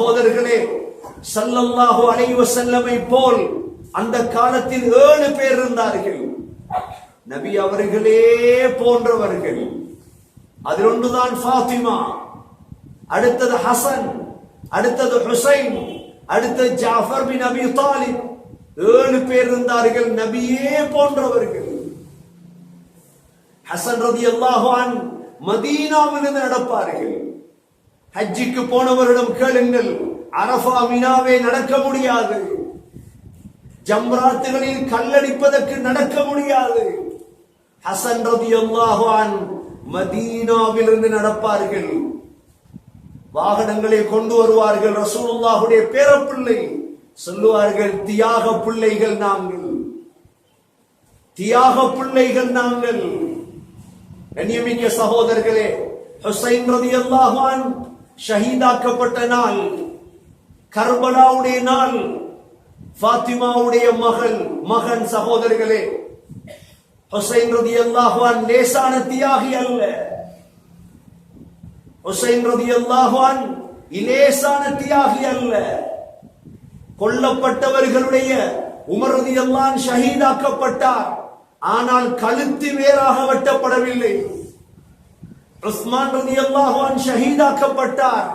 சகோதரர்களே சல்லல்லாஹு அலைவ செல்லமை போல் அந்த காலத்தில் ஏழு பேர் இருந்தார்கள். நபி அவர்களே போன்றவர்கள். அதில் ஒன்றுதான் ஃபாத்திமா அடுத்தது ஹசன் அடுத்தது ஹுசைன் அடுத்தது ஜாஃபர் பின் அபி தாலிப். ஏழு பேர் இருந்தார்கள் நபியே போன்றவர்கள். ஹசன் ரதி அல்லாஹான் மதீனாவிலிருந்து நடப்பார்கள். ஹஜ்ஜிக்கு போனவரிடம் கேளுங்கள். அரஃபா வினாவே நடக்க முடியாது. ஜம்ராத்துகளில் கல்லடிப்பதற்கு நடக்க முடியாது. ஹசன் ரதி அல்லாஹான் மதீனாவிலிருந்து நடப்பார்கள். வாகனங்களை கொண்டு வருவார்கள் ரசூலுல்லாஹுடைய பேரப்பிள்ளை. சொல்லுவார்கள் தியாக பிள்ளைகள் நாங்கள். தியாக பிள்ளைகள் நாங்கள். கண்ணியமிக்க சகோதரர்களே ஹுசைன் ரதி அல்லாஹான் ஷஹீதாக்கப்பட்ட நாள் கர்பலாவுடைய நாள் ஃபாத்திமாவுடைய மகள் மகன் சகோதரர்களே ஹுசைன் ரதி அல்லாஹ்வான் லேசான தியாகி அல்ல. ஹுசைன் ரதி அல்லாஹ்வான் இலேசான தியாகி அல்ல. கொல்லப்பட்டவர்களுடைய உமர் ரலியல்லாஹு அன் ஷஹீதாக்கப்பட்டார். ஆனால் கழுத்து வேறாக வெட்டப்படவில்லை. உஸ்மான் ரதி அல்லாஹான் ஷஹீதாக்கப்பட்டார்.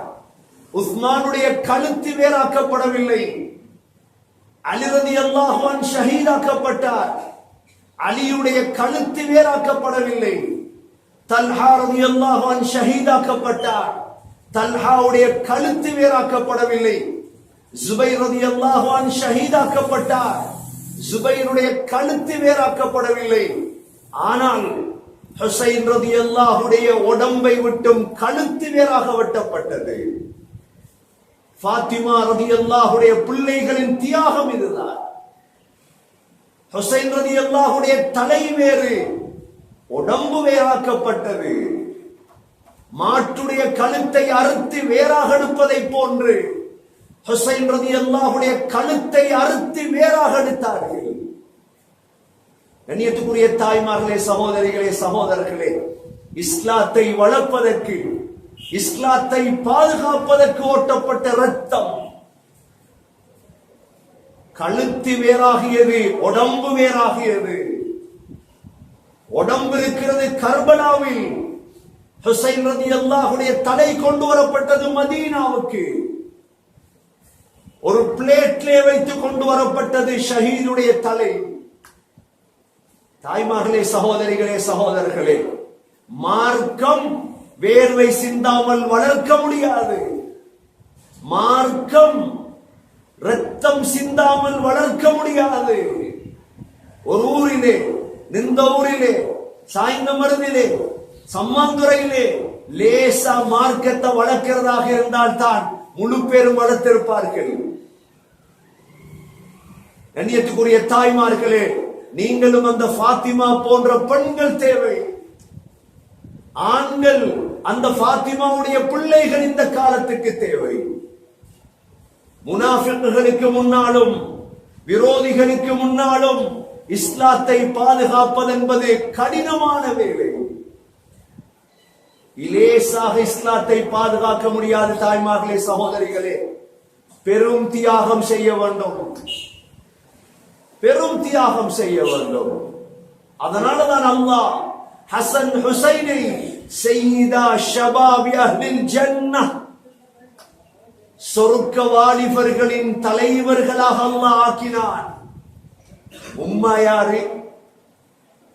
உஸ்மானுடைய கழுத்து வேறாக்கப்படவில்லை. அலி ரதி அல்லாஹான் ஷஹீதாக்கப்பட்டார். அலியுடைய கழுத்து வேறாக்கப்படவில்லை. தல்ஹா ரதி அல்லாஹான் ஷஹீதாக்கப்பட்டார். தல்ஹாவுடைய கழுத்து வேறாக்கப்படவில்லை. ஜுபைர் ரதி அல்லாஹான் ஷஹீதாக்கப்பட்டார். ஜுபைருடைய கழுத்து வேறாக்கப்படவில்லை. ஆனால் ஹுசைன் ரலியல்லாஹுடைய உடம்பை விட்டும் கழுத்து வேறாக வெட்டப்பட்டது. பாத்திமா ரதி அல்லாஹுடைய பிள்ளைகளின் தியாகம் இதுதான். ஹுசைன் ரலியல்லாஹுடைய தலை வேறு உடம்பு வேறாக்கப்பட்டது. மாட்டுடைய கழுத்தை அறுத்து வேறாக எடுப்பதை போன்று ஹுசைன் ரதி அல்லாஹுடைய கழுத்தை அறுத்து வேறாக எடுத்தார்கள். கண்ணியத்துக்குரிய தாய்மார்களே சகோதரிகளே சகோதரர்களே இஸ்லாத்தை வளர்ப்பதற்கு இஸ்லாத்தை பாதுகாப்பதற்கு ஓட்டப்பட்ட ரத்தம் கழுத்து வேறாகியது உடம்பு வேறாகியது. உடம்பு இருக்கிறது கர்பனாவில். ஹுசைன் ரதி அல்லாஹுடைய தலை கொண்டு வரப்பட்டது மதீனாவுக்கு. ஒரு பிளேட்லே வைத்து கொண்டு வரப்பட்டது ஷஹீதுடைய தலை. தாய்மார்களே சகோதரிகளே சகோதரர்களே மார்க்கம் வேர்வை சிந்தாமல் வளர்க்க முடியாது. மார்க்கம் ரத்தம் சிந்தாமல் வளர்க்க முடியாது. ஒரு ஊரிலே நின்ற ஊரிலே சாய்ந்த மருந்திலே சம்மாந்துறையிலே லேசா மார்க்கத்தை வளர்க்கிறதாக இருந்தால் தான் முழு பேரும் வளர்த்திருப்பார்கள். கண்ணியத்துக்குரிய தாய்மார்களே நீங்களும் அந்த ஃபாத்திமா போன்ற பெண்கள் தேவை. ஆண்கள் அந்த ஃபாத்திமாவுடைய பிள்ளைகள் இந்த காலத்துக்கு தேவை. முனாஃபிக்குகளுக்கு முன்னாலும் விரோதிகளுக்கு முன்னாலும் இஸ்லாத்தை பாதுகாப்பது என்பது கடினமான வேலை. இலேசாக இஸ்லாத்தை பாதுகாக்க முடியாத தாய்மார்களே சகோதரிகளே பெரும் தியாகம் செய்ய வேண்டும். பெரும் தியாகம் செய்ய வேண்டும். அதனாலதான் அல்லாஹ் ஹசன் ஹுசைனை செய்தா ஷபாபி அஹ்லில் ஜன்னா சொர்க்க வாலிபர்களின் தலைவர்களாக அல்லாஹ் ஆக்கினான். உம்மா யாரு?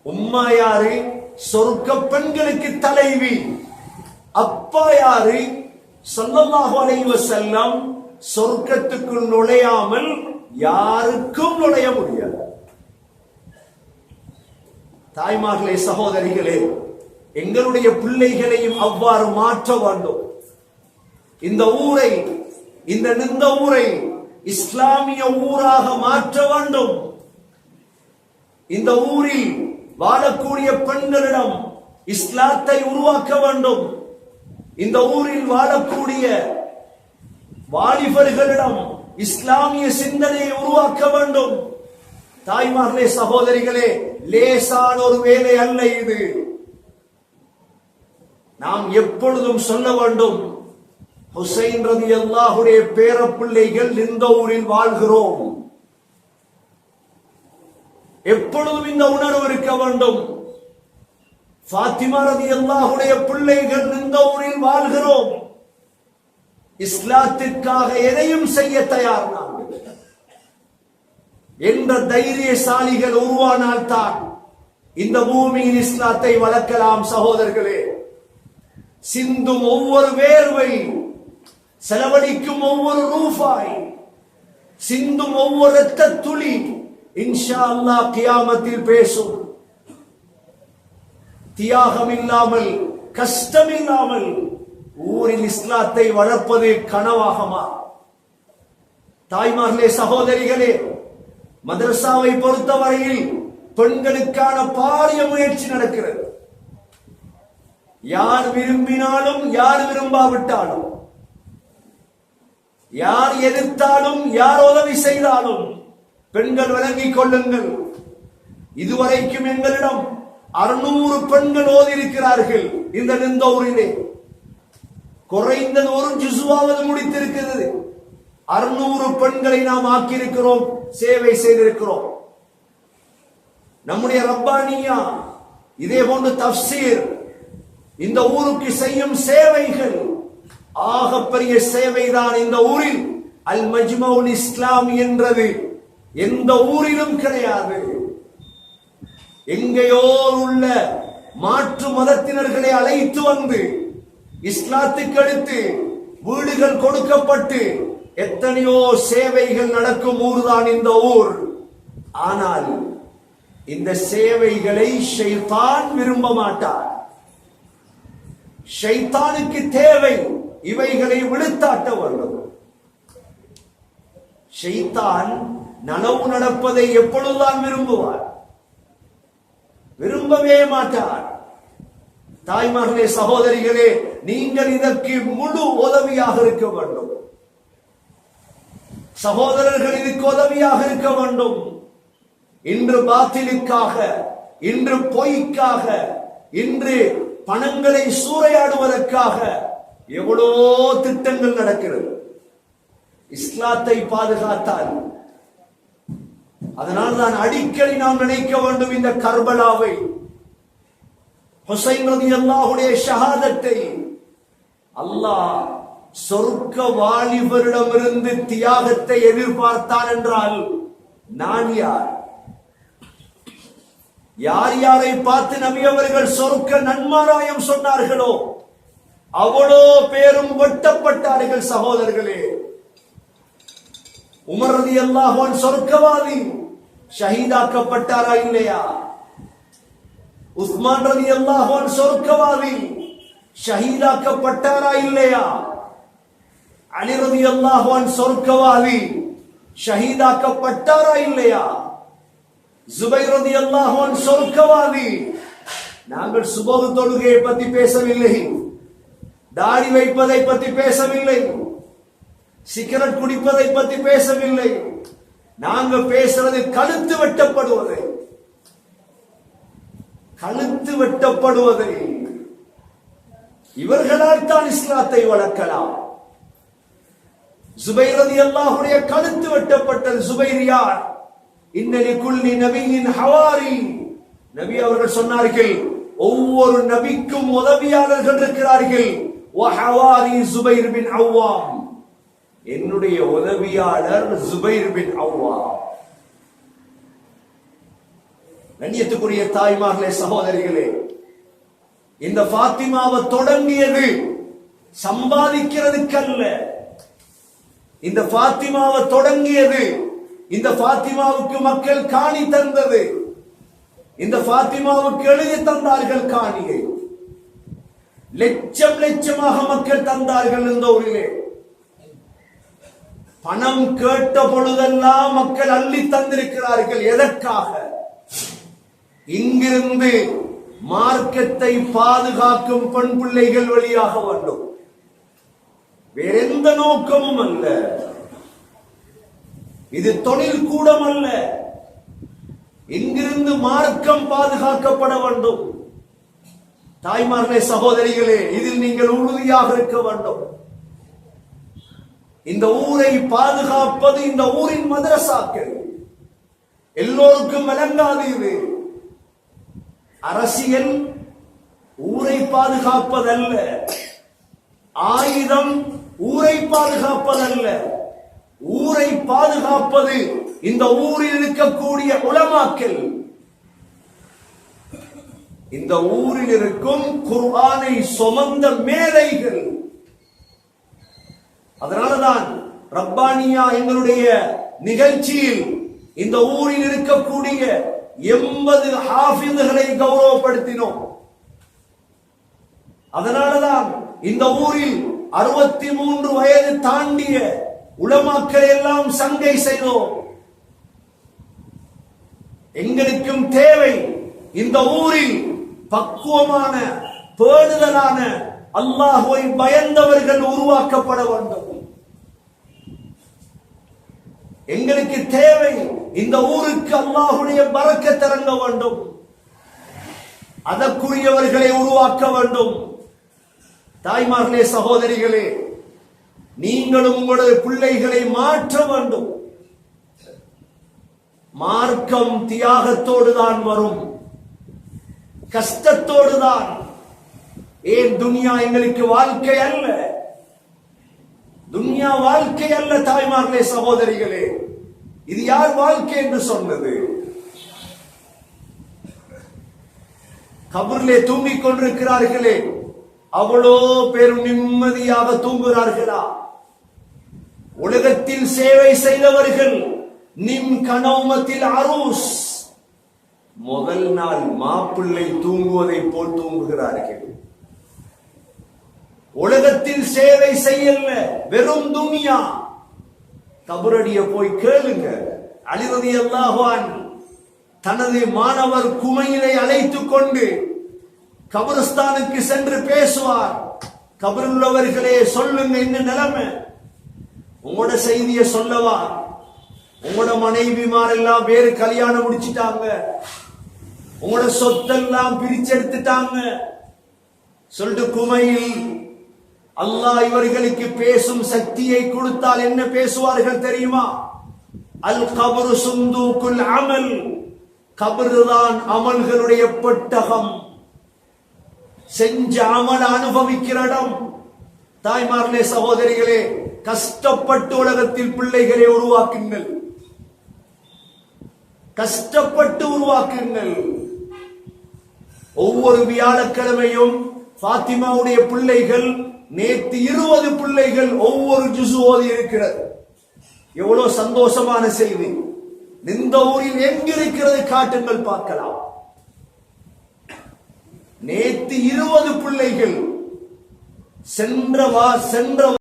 உம்மா யாரு? சொர்க்க பெண்களுக்கு தலைவி. அப்பா யாரு? ஸல்லல்லாஹு அலைஹி செல்லம் சொர்க்கத்துக்குள் நுழையாமல் யாருக்கும் நுழைய முடியாது. தாய்மார்களே சகோதரிகளே எங்களுடைய பிள்ளைகளையும் அவ்வாறு மாற்ற வேண்டும். இந்த ஊரை இந்த நிந்த ஊரை இஸ்லாமிய ஊராக மாற்ற வேண்டும். இந்த ஊரில் வாழக்கூடிய பெண்களிடம் இஸ்லாத்தை உருவாக்க வேண்டும். இந்த ஊரில் வாழக்கூடிய வாலிபர்களிடம் இஸ்லாமிய சிந்தனையை உருவாக்க வேண்டும். தாய்மார்களே சகோதரிகளே லேசான ஒரு வேலை அல்ல இது. நாம் எப்பொழுதும் சொல்ல வேண்டும் ஹுசைன் ரதி அல்லாஹுடைய பேரப்பிள்ளைகள் இந்த ஊரில் வாழ்கிறோம். எப்பொழுதும் இந்த உணர்வு இருக்க வேண்டும். பாத்திமா ரதி அல்லாஹுடைய பிள்ளைகள் இந்த ஊரில் வாழ்கிறோம். இஸ்லாத்திற்காக எதையும் செய்ய தயார் நாங்கள் என்ற தைரியசாலிகள் உருவானால்தான் இந்த பூமியில் இஸ்லாத்தை வளர்க்கலாம் சகோதரர்களே. சிந்தும் ஒவ்வொரு வேர்வை செலவழிக்கும் ஒவ்வொரு ரூபாய் சிந்தும் ஒவ்வொரு ரத்த துளி இன்ஷா அல்லா கியாமத்தில் பேசும். தியாகம் இல்லாமல் கஷ்டம் இல்லாமல் ஊரில் இஸ்லாத்தை வளர்ப்பது கனவாகமா தாய்மார்களே சகோதரிகளே மதரசாவை பொறுத்தவரையில் பெண்களுக்கான பாரிய முயற்சி நடக்கிறது. யார் விரும்பினாலும் யார் விரும்பாவிட்டாலும் யார் எதிர்த்தாலும் யார் உதவி செய்தாலும் பெண்கள் விளங்கிக் கொள்ளுங்கள். இதுவரைக்கும் எங்களிடம் அறுநூறு பெண்கள் ஓதி இருக்கிறார்கள் இந்த நிந்தோரிலே. குறைந்தது ஒரு ஜிசுவாவது முடித்திருக்கிறது. அறுநூறு பெண்களை நாம் ஆக்கியிருக்கிறோம் சேவை செய்திருக்கிறோம். நம்முடைய ரப்பானியா இதே போன்று தப்சீர் இந்த ஊருக்கு செய்யும் சேவைகள் ஆகப்பெரிய சேவைதான் இந்த ஊரில். அல் மஜ்மவுல் இஸ்லாம் என்றது எந்த ஊரிலும் கிடையாது. எங்கேயோ உள்ள மாற்று மதத்தினர்களை அழைத்து வந்து இஸ்லாத்துக்கு அடுத்து வீடுகள் கொடுக்கப்பட்டு எத்தனையோ சேவைகள் நடக்கும் ஊர்தான் இந்த ஊர். ஆனால் இந்த சேவைகளை ஷைத்தான் விரும்ப மாட்டார். ஷைத்தானுக்கு தேவை இவைகளை விழுத்தாட்ட வேண்டும் ஷைத்தான் நனவு நடப்பதை எப்பொழுதுதான் விரும்புவார்? விரும்பவே மாட்டார். தாய்மார்களே சகோதரிகளே நீங்கள் இதற்கு முழு உதவியாக இருக்க வேண்டும். சகோதரர்கள் இதுக்கு உதவியாக இருக்க வேண்டும். இன்று பாத்திலுக்காக இன்று பொய்க்காக இன்று பணங்களை சூறையாடுவதற்காக எவ்வளோ திட்டங்கள் நடக்கிறது. இஸ்லாத்தை பாதுகாத்தால். அதனால் தான் அடிக்கடி நாம் நினைக்க வேண்டும் இந்த கர்பலாவை. ஹுசைன் ரதி அல்லாஹுடைய ஷஹாதத்தை அல்லாஹ் சொர்க்க வாலிபரிடமிருந்து தியாகத்தை எதிர்பார்த்தான் என்றால் நான் யார்? யார் யாரை பார்த்து நபி அவர்கள் சொர்க்க நன்மாராயம் சொன்னார்களோ அவ்வளோ பேரும் வெட்டப்பட்டார்கள் சகோதரர்களே. உமர் ரதி அல்லாஹான் சொர்க்கவாதி ஷஹீதாக்கப்பட்டாரா இல்லையா? உஸ்மான் ரதி அல்லாஹான் சொர்க்கவாதி ஷஹீதாக்கப்பட்டாரா இல்லையா அலி ரதி அல்லாஹான் சொர்க்கவாதி ஷஹீதாக்கப்பட்டாரா இல்லையா ஜுபை ரதி அல்லாஹான் சொர்க்கவாதி நாங்கள் சுபோக தொழுகையை பத்தி பேசவில்லை தாடி வைப்பதை பத்தி பேசவில்லை சிகரெட் குடிப்பதை பத்தி பேசவில்லை நாங்கள் பேசுறது கழுத்து வெட்டப்படுவதை கழுத்து வெட்டப்படுவதை. இவர்களால் தான் இஸ்லாத்தை வளர்க்கலாம். சுபைரதி அல்லாஹுடைய கழுத்து வெட்டப்பட்டது சுபைர் யார்? இன்னலி குல்லி நபியின் ஹவாரி. நபி அவர்கள் சொன்னார்கள் ஒவ்வொரு நபிக்கும் உதவியாளர்கள் இருக்கிறார்கள். வஹவாரி சுபைர் பின் அவ்வாம் என்னுடைய உதவியாளர் சுபைர் பின் அவ்வாம் கண்ணியத்துக்குரிய தாய்மார்களே சகோதரிகளே இந்த பாத்திமாவை தொடங்கியது சம்பாதிக்கிறதுக்கல்ல. இந்த பாத்திமாவை தொடங்கியது இந்த பாத்திமாவுக்கு மக்கள் காணி தந்தது. இந்த பாத்திமாவுக்கு எழுதி தந்தார்கள் காணியை. லட்சம் லட்சமாக மக்கள் தந்தார்கள் இந்த ஊரிலே. பணம் கேட்ட பொழுதெல்லாம் மக்கள் அள்ளி தந்திருக்கிறார்கள். எதற்காக? இங்கிருந்து மார்க்கத்தை பாதுகாக்கும் பெண் பிள்ளைகள் வழியாக வேண்டும் வேறெந்த நோக்கமும் அல்ல. இது தொழில் கூடம் அல்ல. இங்கிருந்து மார்க்கம் பாதுகாக்கப்பட வேண்டும். தாய்மார்களே சகோதரிகளே இதில் நீங்கள் உறுதியாக இருக்க வேண்டும். இந்த ஊரை பாதுகாப்பது இந்த ஊரின் மதரசாக்கள். எல்லோருக்கும் விளங்காது இது. அரசியல் ஊரை பாதுகாப்பதல்ல. ஆயுதம் ஊரை பாதுகாப்பதல்ல. ஊரை பாதுகாப்பது இந்த ஊரில் இருக்கக்கூடிய உலமாக்கல் இந்த ஊரில் இருக்கும் குர்ஆனை சுமந்த மேதைகள். அதனாலதான் ரப்பானியா எங்களுடைய நிகழ்ச்சியில் இந்த ஊரில் இருக்கக்கூடிய எண்பது ஹாஃபிதுகளை கௌரவப்படுத்தினோம். அதனாலதான் இந்த ஊரில் அறுபத்தி மூன்று வயது தாண்டிய உலமாக்கள் எல்லாம் சங்கை செய்தோம். எங்களுக்கும் தேவை இந்த ஊரில் பக்குவமான பேடுதலான அல்லாஹுவை பயந்தவர்கள் உருவாக்கப்பட வேண்டும். எங்களுக்கு தேவை இந்த ஊருக்கு அல்லாஹுடைய பறக்க திறங்க வேண்டும். அதற்குரியவர்களை உருவாக்க வேண்டும். தாய்மார்களே சகோதரிகளே நீங்களும் உங்களுடைய பிள்ளைகளை மாற்ற வேண்டும். மார்க்கம் தியாகத்தோடு தான் வரும். கஷ்டத்தோடு தான் ஏன் துனியா எங்களுக்கு வாழ்க்கை அல்ல? துன்யா வாழ்க்கை அல்ல தாய்மார்களே சகோதரிகளே. இது யார் வாழ்க்கை என்று சொன்னது? கபூர்லே தூங்கிக் கொண்டிருக்கிறார்களே. அவ்வளோ பேரும் நிம்மதியாக தூங்குகிறார்களா? உலகத்தில் சேவை செய்தவர்கள் நிம் கனௌமத்தில் அரூஸ். முதல் நாள் மாப்பிள்ளை தூங்குவதை போல் தூங்குகிறார்கள். உலகத்தில் சேவை செய்யல வெறும் துனியா. கபரடிய போய் கேளுங்க. அலிரதி அல்லாஹான் தனது மாணவர் குமையிலை அழைத்துக் கொண்டு கபரஸ்தானுக்கு சென்று பேசுவார். கபருள்ளவர்களே சொல்லுங்க என்ன நிலைமை. உங்களோட செய்திய சொல்லவா? உங்களோட மனைவிமாரெல்லாம் வேறு கல்யாணம் முடிச்சிட்டாங்க. உங்களோட சொத்தெல்லாம் பிரிச்செடுத்துட்டாங்க. சொல்லிட்டு குமையில் அல்லாஹ் இவர்களுக்கு பேசும் சக்தியை கொடுத்தால் என்ன பேசுவார்கள் தெரியுமா? அல் கபரு சுந்தூக்குல் அமல். கபரு தான் அமல்களுடைய பெட்டகம். செஞ்ச அமல் அனுபவிக்கிற இடம். தாய்மார்களே சகோதரிகளே கஷ்டப்பட்டு உலகத்தில் பிள்ளைகளை உருவாக்குங்கள். கஷ்டப்பட்டு உருவாக்குங்கள். ஒவ்வொரு வியாழக்கிழமையும் பாத்திமாவுடைய பிள்ளைகள் நேற்று இருபது பிள்ளைகள் ஒவ்வொரு ஜுசு ஓதி இருக்கிறது. எவ்வளவு சந்தோஷமான செய்தி. இந்த ஊரில் எங்கிருக்கிறது காட்டுங்கள் பார்க்கலாம். நேற்று இருபது பிள்ளைகள் சென்ற வா சென்ற